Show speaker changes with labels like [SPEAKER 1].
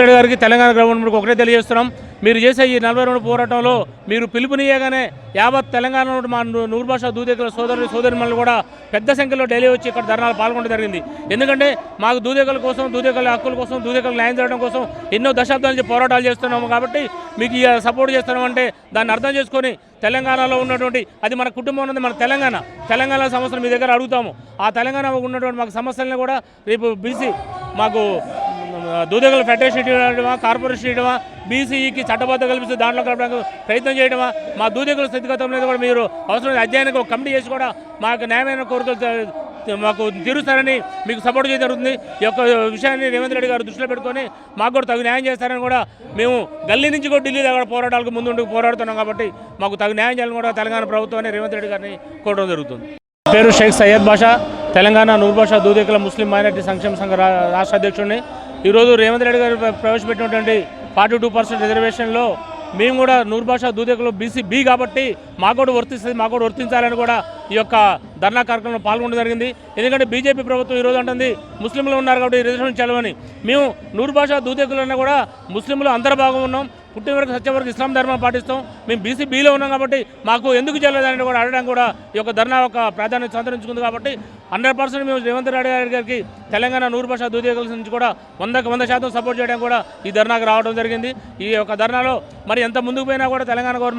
[SPEAKER 1] రేవంత్ రెడ్డి గారికి తెలంగాణ గవర్నమెంట్కి ఒకటే తెలియజేస్తున్నాం. మీరు చేసే ఈ నలభై రెండు పోరాటంలో మీరు పిలుపునియగానే యావత్ తెలంగాణ నుండి మా నూ- నూరు భాష దూదేకుల సోదరు సోదరిమణులు కూడా పెద్ద సంఖ్యలో డైలీ వచ్చి ఇక్కడ ధర్నాలు పాల్గొనడం జరిగింది. ఎందుకంటే మాకు దూదేకల కోసం దూదేకల హక్కుల కోసం దూదేకల న్యాయం చేయడం కోసం ఎన్నో దశాబ్దాల నుంచి పోరాటాలు చేస్తున్నాము కాబట్టి మీకు సపోర్ట్ చేస్తున్నామంటే దాన్ని అర్థం చేసుకొని తెలంగాణలో ఉన్నటువంటి అది మన కుటుంబం ఉన్నది మన తెలంగాణ. తెలంగాణ సమస్యలు మీ దగ్గర అడుగుతాము. ఆ తెలంగాణ ఉన్నటువంటి మాకు సమస్యలను కూడా రేపు బీసీ మాకు దూదగల ఫెడరేషన్ ఇవ్వడమా కార్పొరేషన్ ఇవ్వడమా బీసీఈకి చట్టబద్ధ కల్పిస్తూ దాంట్లో కలపడానికి ప్రయత్నం చేయడమా మా దూదగల స్థితిగతం మీద కూడా మీరు అవసరం అధ్యయనం ఒక కమిటీ చేసి కూడా మాకు న్యాయమైన కోరికలు మాకు తీరుస్తారని మీకు సపోర్ట్ చేయడం జరుగుతుంది. ఈ యొక్క విషయాన్ని రేవంత్ రెడ్డి గారు దృష్టిలో పెట్టుకొని మాకు కూడా తగు న్యాయం చేస్తారని కూడా మేము గల్లీ నుంచి కూడా ఢిల్లీ దగ్గర పోరాటాలకు ముందుండి పోరాడుతున్నాం కాబట్టి మాకు తగు న్యాయం చేయాలని కూడా తెలంగాణ ప్రభుత్వాన్ని రేవంత్ రెడ్డి గారిని కోరడం జరుగుతుంది. పేరు షేక్ సయ్యద్ బాషా తెలంగాణ నూర్ బాషా దూదేకుల ముస్లిం మైనార్టీ సంక్షేమ సంఘ రాష్ట్ర అధ్యక్షుడిని ఈరోజు రేవంత్ రెడ్డి గారు ప్రవేశపెట్టినటువంటి ఫార్టీ టూ పర్సెంట్ రిజర్వేషన్లో మేము కూడా నూరు భాష దూదకులు బీసీ బీ కాబట్టి మాకు కూడా వర్తిస్తుంది మాకు కూడా వర్తించాలని కూడా ఈ యొక్క ధర్నా కార్యక్రమంలో పాల్గొనడం జరిగింది. ఎందుకంటే బీజేపీ ప్రభుత్వం ఈరోజు అంటుంది ముస్లింలు ఉన్నారు కాబట్టి రిజర్వేషన్ చెలవని మేము నూరు భాషా దూదేకులన్నా కూడా ముస్లింలు అందరి భాగం ఉన్నాం. పుట్టిన వరకు సత్యం వరకు ఇస్లాం ధర్మం పాటిస్తాం. మేము బీసీ బీలో ఉన్నాం కాబట్టి మాకు ఎందుకు చేయలేదని కూడా అడగడం కూడా ఈ యొక్క ధర్నా ఒక ప్రాధాన్యత సంతరించుకుంది కాబట్టి హండ్రెడ్ పర్సెంట్ మేము రేవంత్ రెడ్డి గారి గారికి తెలంగాణ నూరు భాష దూదేకుల నుంచి కూడా వందకు వంద శాతం సపోర్ట్ చేయడం కూడా ఈ ధర్నాకు రావడం జరిగింది. ఈ యొక్క ధర్నాలో మరి ఎంత ముందుకు పోయినా కూడా తెలంగాణ గవర్నమెంట్